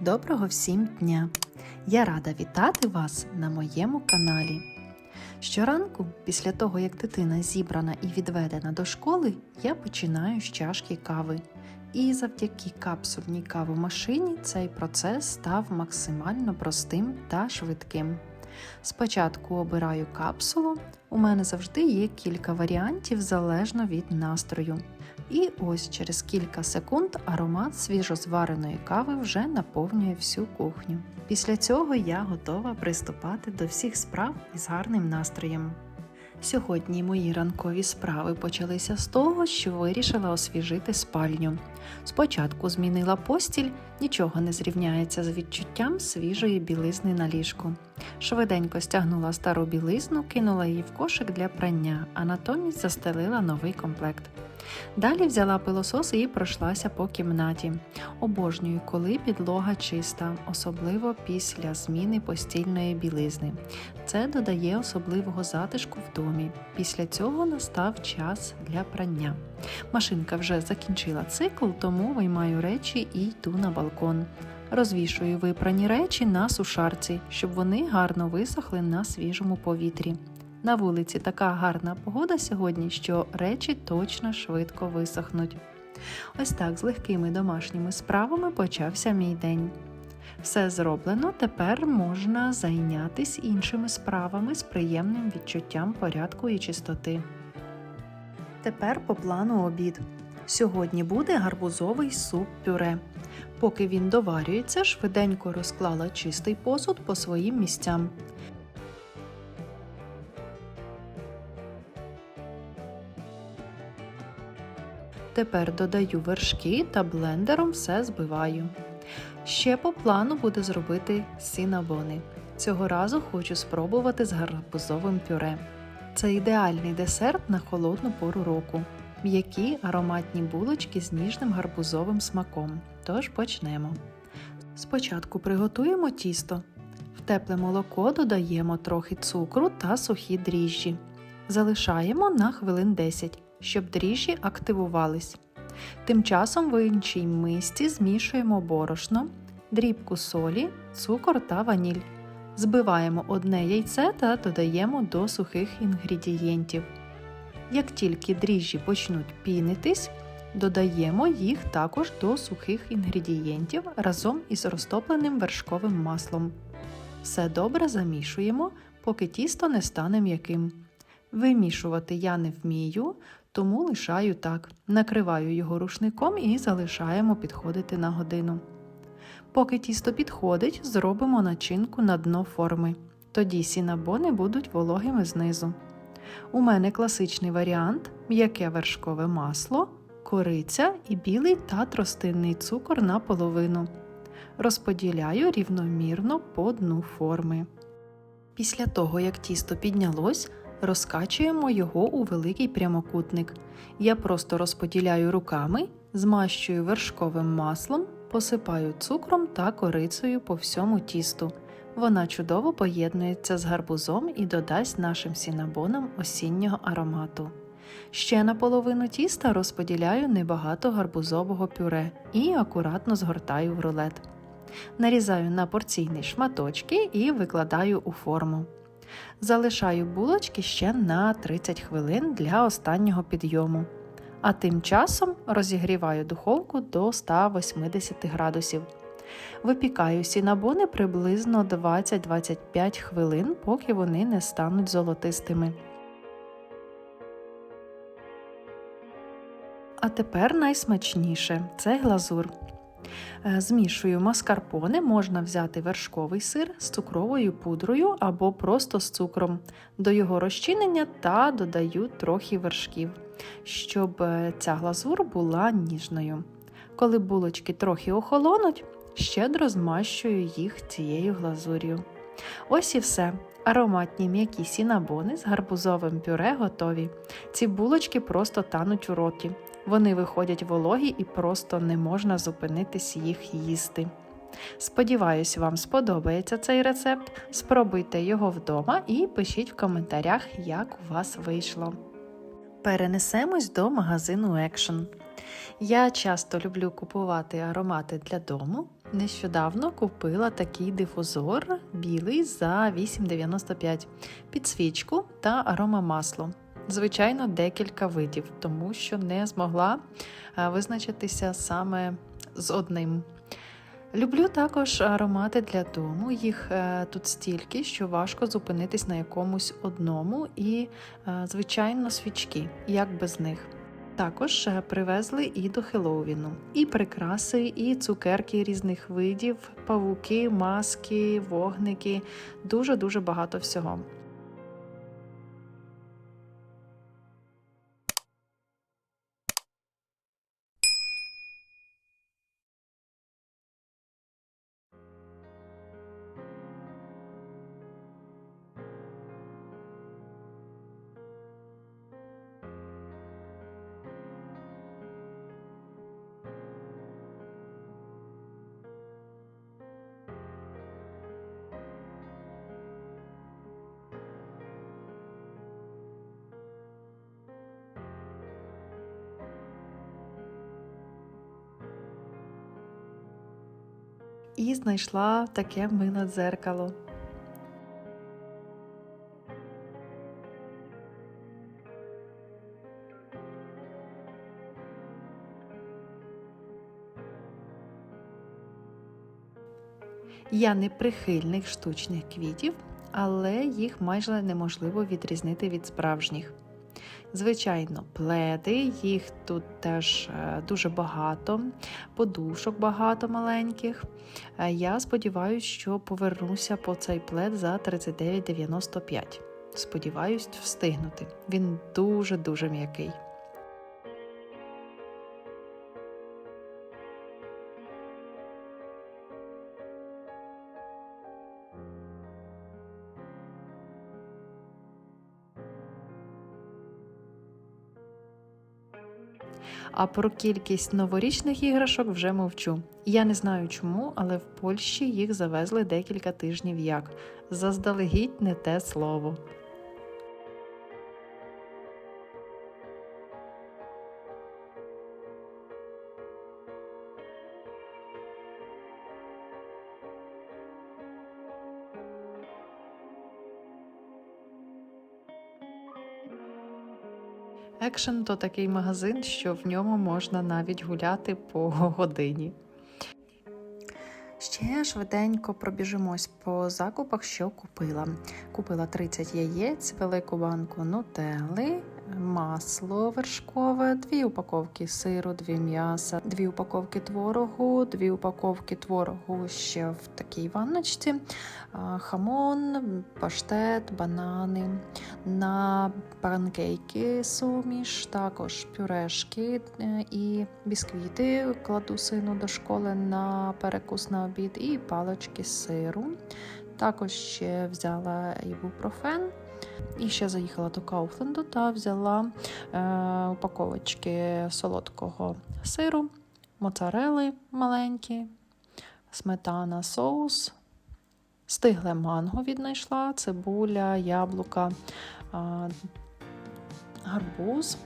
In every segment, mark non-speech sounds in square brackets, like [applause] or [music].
Доброго всім дня! Я рада вітати вас на моєму каналі. Щоранку, після того як дитина зібрана і відведена до школи, я починаю з чашки кави. І завдяки капсульній кавомашині цей процес став максимально простим та швидким. Спочатку обираю капсулу, у мене завжди є кілька варіантів залежно від настрою. І ось через кілька секунд аромат свіжозвареної кави вже наповнює всю кухню. Після цього я готова приступати до всіх справ із гарним настроєм. Сьогодні мої ранкові справи почалися з того, що вирішила освіжити спальню. Спочатку змінила постіль, нічого не зрівняється з відчуттям свіжої білизни на ліжку. Швиденько стягнула стару білизну, кинула її в кошик для прання, а натомість застелила новий комплект. Далі взяла пилосос і пройшлася по кімнаті. Обожнюю, коли підлога чиста, особливо після зміни постільної білизни. Це додає особливого затишку в домі. Після цього настав час для прання. Машинка вже закінчила цикл, тому виймаю речі і йду на балкон. Розвішую випрані речі на сушарці, щоб вони гарно висохли на свіжому повітрі. На вулиці така гарна погода сьогодні, що речі точно швидко висохнуть. Ось так з легкими домашніми справами почався мій день. Все зроблено, тепер можна зайнятися іншими справами з приємним відчуттям порядку і чистоти. Тепер по плану обід. Сьогодні буде гарбузовий суп пюре. Поки він доварюється, швиденько розклала чистий посуд по своїм місцям. Тепер додаю вершки та блендером все збиваю. Ще по плану буде зробити сінабони. Цього разу хочу спробувати з гарбузовим пюре. Це ідеальний десерт на холодну пору року. М'які ароматні булочки з ніжним гарбузовим смаком. Тож почнемо. Спочатку приготуємо тісто. В тепле молоко додаємо трохи цукру та сухі дріжджі. Залишаємо на хвилин 10, щоб дріжджі активувались. Тим часом в іншій мисці змішуємо борошно, дрібку солі, цукор та ваніль. Збиваємо одне яйце та додаємо до сухих інгредієнтів. Як тільки дріжджі почнуть пінитись, додаємо їх також до сухих інгредієнтів разом із розтопленим вершковим маслом. Все добре замішуємо, поки тісто не стане м'яким. Вимішувати я не вмію, тому лишаю так. Накриваю його рушником і залишаємо підходити на годину. Поки тісто підходить, зробимо начинку на дно форми. Тоді сінабони будуть вологими знизу. У мене класичний варіант м'яке вершкове масло, кориця і білий та тростинний цукор наполовину. Розподіляю рівномірно по дну форми. Після того, як тісто піднялось, розкачуємо його у великий прямокутник. Я просто розподіляю руками, змащую вершковим маслом, посипаю цукром та корицею по всьому тісту. Вона чудово поєднується з гарбузом і додасть нашим сінабонам осіннього аромату. Ще на половину тіста розподіляю небагато гарбузового пюре і акуратно згортаю в рулет. Нарізаю на порційні шматочки і викладаю у форму. Залишаю булочки ще на 30 хвилин для останнього підйому. А тим часом розігріваю духовку до 180 градусів. Випікаю сінабони приблизно 20-25 хвилин, поки вони не стануть золотистими. А тепер найсмачніше це глазур. Е, Змішую маскарпоне, можна взяти вершковий сир з цукровою пудрою або просто з цукром до його розчинення та додаю трохи вершків, щоб е, ця глазур була ніжною. Коли булочки трохи охолонуть, щедро змащую їх цією глазур'ю. Ось і все. Ароматні м'які сінабони з гарбузовим пюре готові. Ці булочки просто тануть у роті. Вони виходять вологі і просто не можна зупинитись їх їсти. Сподіваюсь, вам сподобається цей рецепт. Спробуйте його вдома і пишіть в коментарях, як у вас вийшло. Перенесемось до магазину Action. Я часто люблю купувати аромати для дому. Нещодавно купила такий дифузор білий за 8,95 підсвічку та аромамасло. Звичайно, декілька видів, тому що не змогла е, визначитися саме з одним. Люблю також аромати для дому. Їх е, тут стільки, що важко зупинитись на якомусь одному, і, е, звичайно, свічки, як без них. Також привезли і до Хеллоуіну. І прикраси, і цукерки різних видів, павуки, маски, вогники дуже-дуже багато всього. І знайшла таке миле дзеркало. Я не прихильник штучних квітів, але їх майже неможливо відрізнити від справжніх. Звичайно, пледи, їх тут теж е, дуже багато, подушок багато маленьких. Е, Я сподіваюся, що повернуся по цей плед за 39,95. Сподіваюсь, встигнути. Він дуже-дуже м'який. А про кількість новорічних іграшок вже мовчу. Я не знаю чому, але в Польщі їх завезли декілька тижнів як. Заздалегідь не те слово. Екшен то такий магазин, що в ньому можна навіть гуляти по годині. Ще швиденько пробіжимось по закупах, що купила. Купила 30 яєць, велику банку нутелли, масло вершкове, дві упаковки сиру, дві м'яса, дві упаковки творогу, дві упаковки творогу ще в такій ванночці, хамон, паштет, банани, на панкейки суміш, також пюрешки е, і бісквіти. Кладу сину до школи на перекус на обід і палочки сиру. Також ще взяла ібупрофен. І ще заїхала до Кауфленду та взяла е, упаковочки солодкого сиру, моцарели маленькі, сметана, соус, стигле манго віднайшла, цибуля, яблука, гарбуз.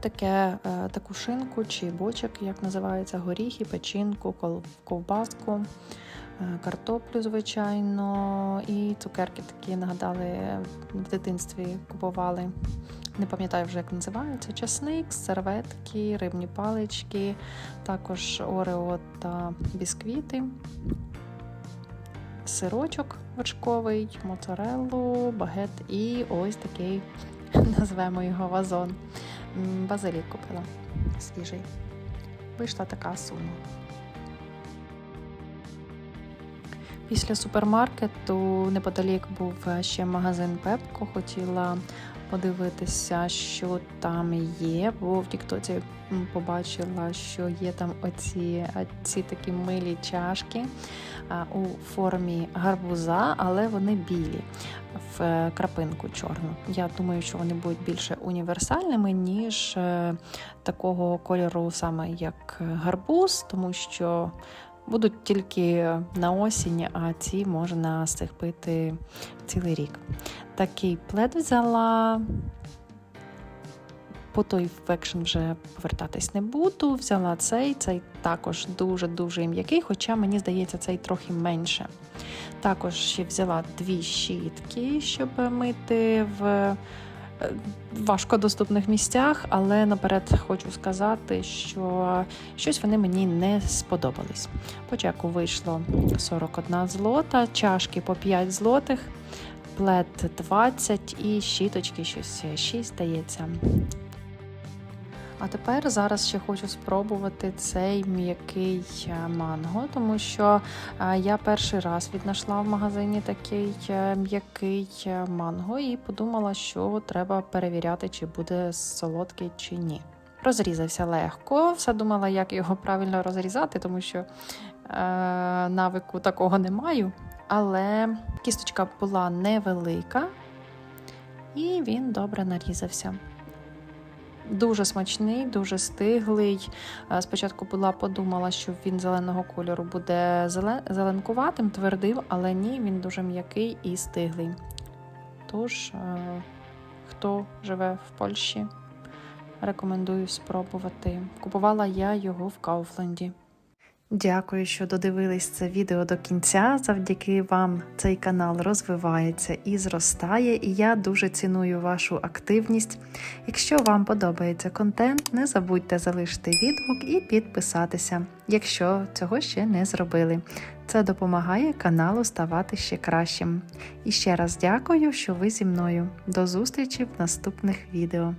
Таке, е, таку шинку чи бочок, як називається, горіхи, печінку, ковбаску. Е, картоплю, звичайно, і цукерки такі нагадали, в дитинстві купували. Не пам'ятаю вже, як називаються. Часник, серветки, рибні палички, також орео та бісквіти, сирочок вершковий, моцареллу, багет і ось такий, [laughs] назвемо його вазон. Базилік купила свіжий. Вийшла така сума. Після супермаркету неподалік був ще магазин Пепко. Хотіла подивитися, що там є, бо в Тіктоці побачила, що є там оці ці такі милі чашки у формі гарбуза, але вони білі в крапинку чорну. Я думаю, що вони будуть більше універсальними, ніж е, такого кольору, саме як гарбуз, тому що будуть тільки на осінь, а ці можна з пити цілий рік. Такий плед взяла по той векшн вже повертатись не буду. Взяла цей, цей також дуже-дуже м'який, хоча мені здається, цей трохи менше. Також ще взяла дві щітки, щоб мити в важкодоступних місцях, але наперед хочу сказати, що щось вони мені не сподобались. По вийшло 41 злота, чашки по 5 злотих, плед 20 і щіточки щось 6 здається. А тепер зараз ще хочу спробувати цей м'який е, манго, тому що е, я перший раз віднайшла в магазині такий е, м'який манго і подумала, що треба перевіряти, чи буде солодкий чи ні. Розрізався легко, все думала, як його правильно розрізати, тому що е, навику такого не маю. Але кісточка була невелика, і він добре нарізався. Дуже смачний, дуже стиглий. Е, Спочатку була подумала, що він зеленого кольору буде зелен... зеленкуватим, твердим, але ні, він дуже м'який і стиглий. Тож, е, хто живе в Польщі, рекомендую спробувати. Купувала я його в Кауфленді. Дякую, що додивились це відео до кінця. Завдяки вам цей канал розвивається і зростає, і я дуже ціную вашу активність. Якщо вам подобається контент, не забудьте залишити відгук і підписатися, якщо цього ще не зробили. Це допомагає каналу ставати ще кращим. І ще раз дякую, що ви зі мною. До зустрічі в наступних відео.